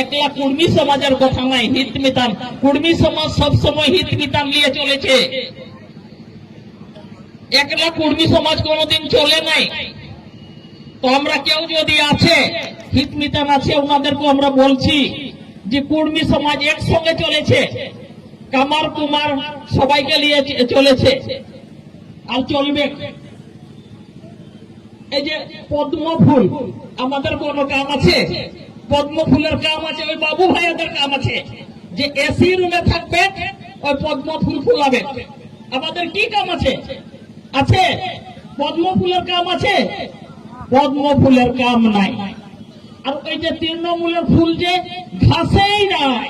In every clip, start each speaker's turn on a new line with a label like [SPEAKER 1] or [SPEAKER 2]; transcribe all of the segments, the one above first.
[SPEAKER 1] একলা কুর্মী সমাজের কথা নাই, হিত মিতাম কুর্মী সমাজ সব সময় হিত মিতাম নিয়ে চলেছে। একলা কুর্মী সমাজ কোনোদিন চলে নাই। তো আমরা কেউ যদি আছে, হিত মিতাম আছে, ওনাদেরকে আমরা বলছি যে কুর্মী সমাজ একসঙ্গে চলেছে। কামার কুমার সবাইকে নিয়ে চলেছে। আর চলবে। এই যে পদ্ম ফুল, আমাদের কোনো কাম আছে? পদ্ম ফুলের কাম আছে, ওই বাবু ভাইয়াদের কাম আছে। যে এসি রুমে থাকবে, ওই পদ্ম ফুল ফুলাবে। আমাদের কি কাম আছে? আছে। পদ্ম ফুলের কাম আছে? পদ্ম ফুলের কাম নাই। আর ওই যে তৃণমূলের ফুল যে, ঘাসেই নাই।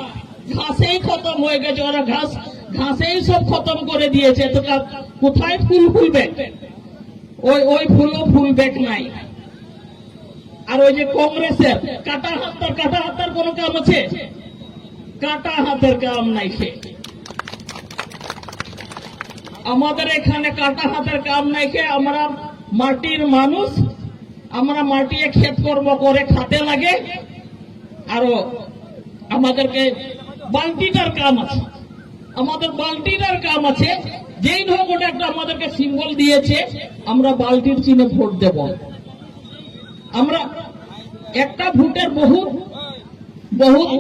[SPEAKER 1] ঘাসেই খতম হয়ে গেছে, ওরা ঘাস, ঘাসেই সব খতম করে দিয়েছে। তো কোথায় ফুল ফুলবে? ওই ওই ফুলও ফুল ব্যাগ নাই। আর ওই যে কংগ্রেসের কাটা হাতের কাটা হাতের কোনো কাম আছে কাটা হাতের কাম নাই সে। আমাদের এখানে কাটা হাতের কাম নাই সে। আমরা মাটির মানুষ, আমরা মাটিয়ে ক্ষেত কর্ম করে খাতে লাগে। আরও আমাদেরকে বালতিটার কাম আছে। আমাদের বালতিটার কাম আছে। যেই হোক ওটা একটা আমাদেরকে সিম্বল দিয়েছে। আমরা বালতির চিহ্নে ভোট দেব। আমরা একটা ভোটের বহুত বহুত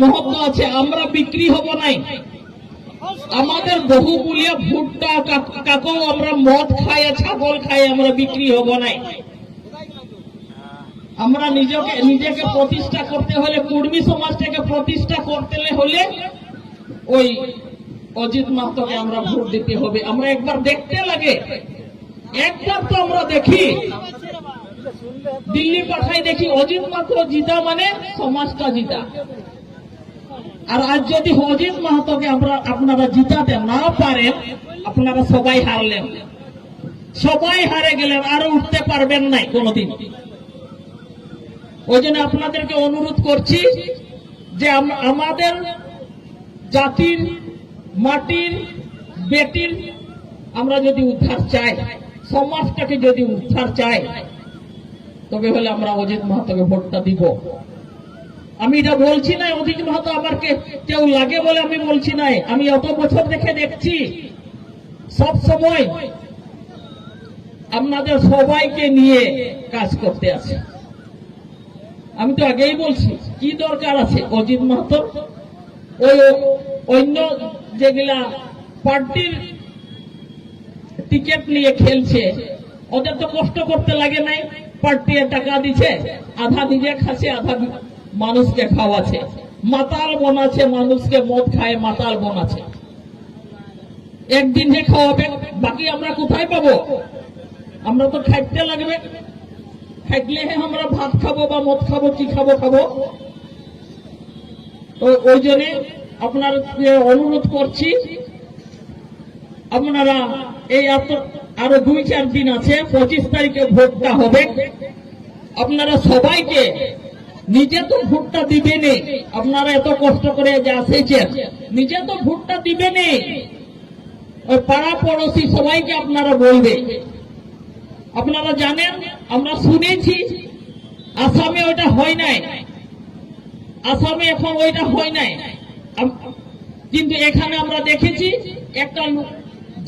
[SPEAKER 1] মহত্ব আছে, আমরা বিক্রি হব নাই। আমাদের বহু মূল্য ভুট্টা কাকেও আমরা মদ খাইয়ে, ছাগল খাই আমরা বিক্রি হব নাই। আমরা নিজেকে নিজেকে প্রতিষ্ঠা করতে হলে, কুর্মী সমাজটাকে প্রতিষ্ঠা করতে হলে ওই অজিত মাহাতোকে আমরা ভোট দিতে হবে। আমরা একবার দেখতে লাগে। একবার তো আমরা দেখি। দিল্লি পাঠাই দেখি অজিত মাহাতো জিতা মানে সমাজটা জিতা। আর আজ যদি অজিত মাহাতোকে আমরা আপনারা জিতাতে না পারেন, আপনারা সবাই হারলেন। সবাই হারে গেলেন, আর উঠতে পারবেন নাই কোনোদিন। ওই জন্য আপনাদেরকে অনুরোধ করছি যে আমাদের জাতির, মাটির, বেটির আমরা যদি উদ্ধার চাই, সমাজটাকে যদি উদ্ধার চাই তবে হলে আমরা অজিত মাহাতোকে ভোটটা দিব। আমি এটা বলছি না অজিত মাহাতো আমার কে- কেউ লাগে বলে আমি বলছি নাই। আমি অত বছর দেখে দেখছি। সব সময় আপনাদের সবাইকে নিয়ে কাজ করতে আছে আমি তো আগেই বলছি, কি দরকার আছে অজিত মাহাতো ওই অন্য যেগুলা পার্টির টিকিট নিয়ে খেলছে ওদের তো কষ্ট করতে লাগে নাই। পার্টি টাকা দিছে, আধা নিজে খাচ্ছে, আধা মানুষকে খাওয়াছে মাতাল বনাছে মানুষকে মদ খায়, মাতাল বনাছে একদিন যে খাওয়াবে, বাকি আমরা কোথায় পাবো? আমরা তো খাইতে লাগবে। খাইলে আমরা ভাত খাব বা মদ খাব, কি খাব খাব? তো ওই জন্য আপনার অনুরোধ করছি, আপনারা এই এত- আরও দুই চার দিন আছে, পঁচিশ তারিখে ভোটটা হবে। আপনারা সবাইকে নিজে তো ভোটটা দিবেনি আপনারা এত কষ্ট করে যে আসেছেন, নিজে তো ভোটটা দিবেনি ওই পাড়া পড়োশি সবাইকে আপনারা বলবে। আপনারা জানেন, আমরা শুনেছি, আসামে ওইটা হয় নাই। আসামে এখন ওইটা হয় নাই। কিন্তু এখানে আমরা দেখেছি, একটা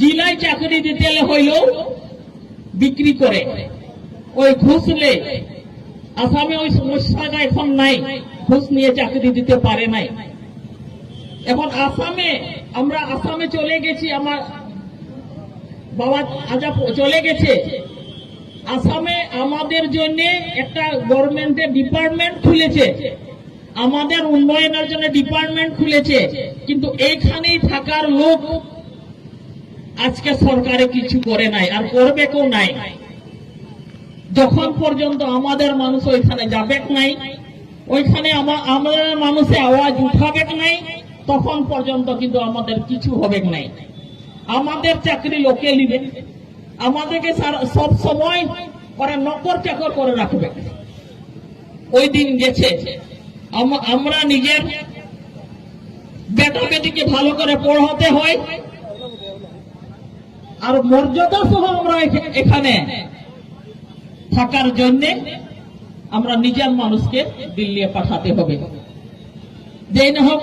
[SPEAKER 1] জেলায় চাকরি দিতে হইলেও বিক্রি করে। ওই ঘুষ ঘুষলে আসামে ওই সমস্যাটা এখন নাই, ঘুষ নিয়ে চাকরি দিতে পারে নাই। এখন আসামে আমরা আসামে চলে গেছি, আমার বাবা আজা চলে গেছে। আসামে আমাদের জন্য একটা গভর্নমেন্টের ডিপার্টমেন্ট খুলেছে। আমাদের উন্নয়নের জন্য ডিপার্টমেন্ট খুলেছে। কিন্তু এইখানেই থাকার লোক আজকে সরকারে কিছু করে নাই, আর করবে কেউ নাই। যখন পর্যন্ত আমাদের মানুষ ওইখানে যাবে নাই, ওইখানে আমাদের মানুষে আওয়াজ উঠাবে নাই, তখন পর্যন্ত কিন্তু আমাদের কিছু হবে নাই। আমাদের চাকরি লোকে নিবে, আমাদেরকে সব সময় ওরা নকর চাকর করে রাখবে। ওই দিন গেছে, আম- আমরা নিজের বেটা বেটিকে ভালো করে পড়াতে হয় আর মর্যাদা সহ আমরা এখানে থাকার জন্য আমরা নিজের মানুষকে দিল্লি পাঠাতে হবে। যেই না হোক,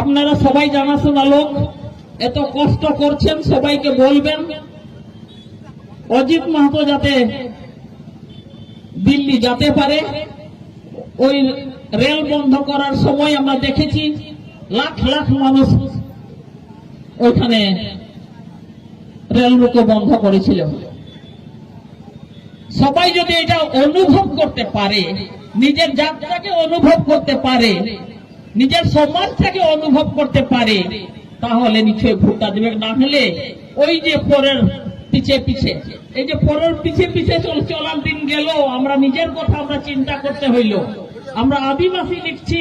[SPEAKER 1] আপনারা সবাই জানাশোনা লোক, এত কষ্ট করছেন, সবাইকে বলবেন, অজিত মাহাতো যাতে দিল্লি যেতে পারে, ওই রেল বন্ধ করার সময় আমরা দেখেছি, লাখ লাখ মানুষ ওইখানে রেল রুকে বন্ধ করেছিল। সবাই যদি এটা অনুভব করতে পারে, নিজের যাত্রাকে অনুভব করতে পারে, নিজের সমাজটাকে অনুভব করতে পারে, তাহলে নিশ্চয়ই ভোটটা দেবে। না হলে ওই যে পরের পিছে পিছে, এই যে পরের পিছে পিছে চলার দিন গেল, আমরা নিজের কথা আমরা চিন্তা করতে হইল। আমরা আদিবাসী লিখছি।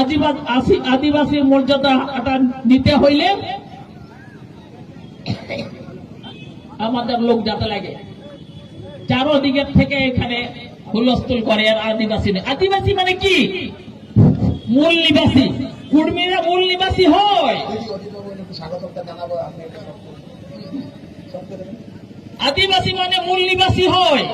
[SPEAKER 1] আদিবাসী আদিবাসী মর্যাদাটা নিতে হইলে আমাদের লোক যাতে লাগে চারোদিকের থেকে এখানে হুলস্থুল করে আর আদিবাসী। আদিবাসী মানে কি মূল নিবাসী কুর্মীরা মূল নিবাসী হয়। আদিবাসী মানে মূল নিবাসী হয়